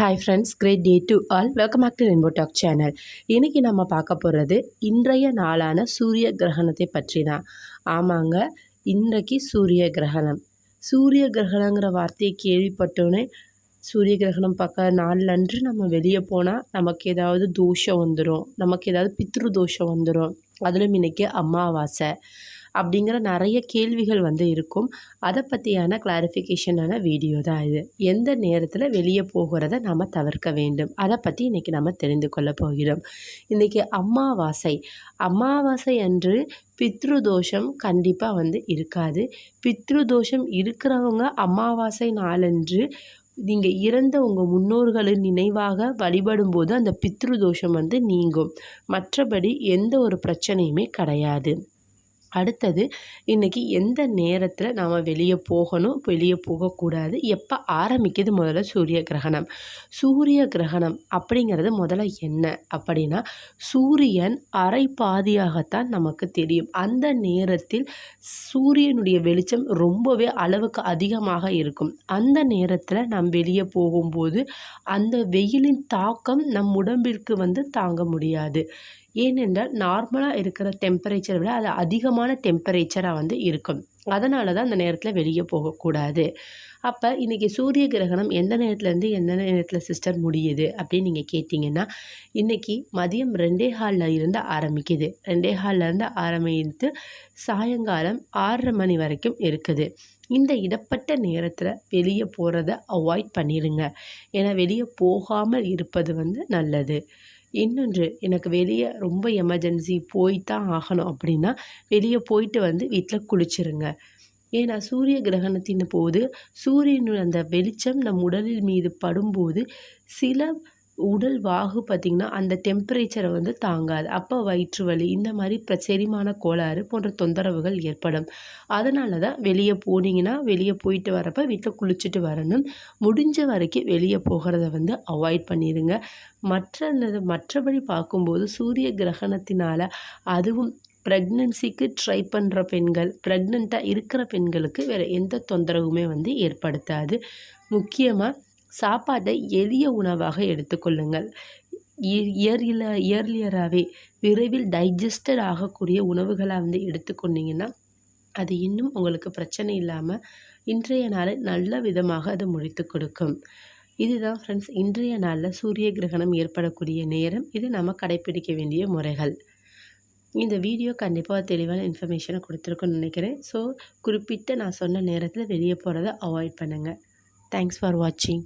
Hi friends great day to all welcome back to rainbow talk channel இன்றைக்கி நம்ம பார்க்க போகிறது இன்றைய நாளான சூரிய கிரகணத்தை பற்றி தான் ஆமாங்க இன்றைக்கு சூரிய கிரகணம். சூரிய கிரகணங்கிற வார்த்தையை கேள்விப்பட்டோன்னே சூரிய கிரகணம் பார்க்க நாளன்று நம்ம வெளியே போனால் நமக்கு ஏதாவது தோஷம் வந்துடும் நமக்கு ஏதாவது பித்ரு தோஷம் வந்துடும் அதிலும் இன்றைக்கி அமாவாசை. அப்படிங்கிற நிறைய கேள்விகள் வந்து இருக்கும். அதை பற்றியான கிளாரிஃபிகேஷனான வீடியோ தான் இது. எந்த நேரத்தில் வெளியே போகிறத நம்ம தவிர்க்க வேண்டும். அதை பற்றி இன்றைக்கி நம்ம தெரிந்து கொள்ள போகிறோம். இன்றைக்கி அமாவாசை அமாவாசை அன்று பித்ரு தோஷம் கண்டிப்பாக வந்து இருக்காது. பித்ரு தோஷம் இருக்கிறவங்க அமாவாசை நாளன்று நீங்கள் இறந்த உங்கள் முன்னோர்களின் நினைவாக வழிபடும்போது அந்த பித்ரு தோஷம் வந்து நீங்கும். மற்றபடி எந்த ஒரு பிரச்சனையுமே கிடையாது. அடுத்தது இன்றைக்கி எந்த நேரத்தில் நாம் வெளியே போகணும் வெளியே போகக்கூடாது எப்போ ஆரம்பிக்குது முதல்ல சூரிய கிரகணம்? சூரிய கிரகணம் அப்படிங்கிறது முதல்ல என்ன? அப்படின்னா சூரியன் அரை பாதியாகத்தான் நமக்கு தெரியும். அந்த நேரத்தில் சூரியனுடைய வெளிச்சம் ரொம்பவே அளவுக்கு அதிகமாக இருக்கும். அந்த நேரத்தில் நாம் வெளியே போகும்போது அந்த வெயிலின் தாக்கம் நம் உடம்பிற்கு வந்து தாங்க முடியாது. ஏனென்றால் நார்மலாக இருக்கிற டெம்பரேச்சரை விட அது அதிகமான டெம்பரேச்சராக வந்து இருக்கும். அதனால தான் அந்த நேரத்தில் வெளியே போகக்கூடாது அப்போ இன்றைக்கி சூரிய கிரகணம் எந்த நேரத்துலேருந்து எந்த நேரத்தில் சிஸ்டர் முடியுது அப்படின்னு நீங்கள் கேட்டிங்கன்னா இன்றைக்கி மதியம் ரெண்டே ஹாலில் இருந்து ஆரம்பிக்குது. ரெண்டே ஹால்லேருந்து ஆரம்பித்து சாயங்காலம் ஆறரை மணி வரைக்கும் இருக்குது. இந்த இடப்பட்ட நேரத்தில் வெளியே போகிறத அவாய்ட் பண்ணிடுங்க ஏன்னா வெளியே போகாமல் இருப்பது வந்து நல்லது. இன்னொன்று எனக்கு வெளியே ரொம்ப எமர்ஜென்சி போய் தான் ஆகணும் அப்படின்னா வெளியே போயிட்டு வந்து வீட்டில் குளிச்சிருங்க. ஏன்னா சூரிய கிரகணத்தின் போது சூரியனுடைய அந்த வெளிச்சம் நம் உடலில் மீது படும்போது சில உடல் வாகு பார்த்திங்கன்னா அந்த டெம்பரேச்சரை வந்து தாங்காது. அப்போ வயிற்று வலி இந்த மாதிரி செரிமான கோளாறு போன்ற தொந்தரவுகள் ஏற்படும். அதனால தான் வெளியே போனீங்கன்னா வெளியே போயிட்டு வரப்போ வீட்டில் குளிச்சுட்டு வரணும். முடிஞ்ச வரைக்கும் வெளியே போகிறத வந்து அவாய்ட் பண்ணிடுங்க மற்ற மற்றபடி பார்க்கும்போது சூரிய கிரகணத்தினால் அதுவும் ப்ரெக்னன்சிக்கு ட்ரை பண்ணுற பெண்கள் ப்ரெக்னெண்ட்டாக இருக்கிற பெண்களுக்கு வேறு எந்த தொந்தரவுமே வந்து ஏற்படுத்தாது. முக்கியமாக சாப்பாட்டை எளிய உணவாக எடுத்துக்கொள்ளுங்கள் இயர்ல இயர்லியராகவே விரைவில் டைஜஸ்டட் ஆகக்கூடிய உணவுகளாக வந்து எடுத்துக்கொண்டீங்கன்னா அது இன்னும் உங்களுக்கு பிரச்சனை இல்லாமல் இன்றைய நாளை நல்ல விதமாக அது முடித்து கொடுக்கும். இதுதான் ஃப்ரெண்ட்ஸ் இன்றைய நாளில் சூரிய கிரகணம் ஏற்படக்கூடிய நேரம். இது நம்ம கடைப்பிடிக்க வேண்டிய முறைகள். இந்த வீடியோ கண்டிப்பாக தெளிவான இன்ஃபர்மேஷனை கொடுத்துருக்குன்னு நினைக்கிறேன். ஸோ குறிப்பிட்ட நான் சொன்ன நேரத்தில் வெளியே போகிறத அவாய்ட் பண்ணுங்கள் தேங்க்ஸ் ஃபார் வாட்சிங்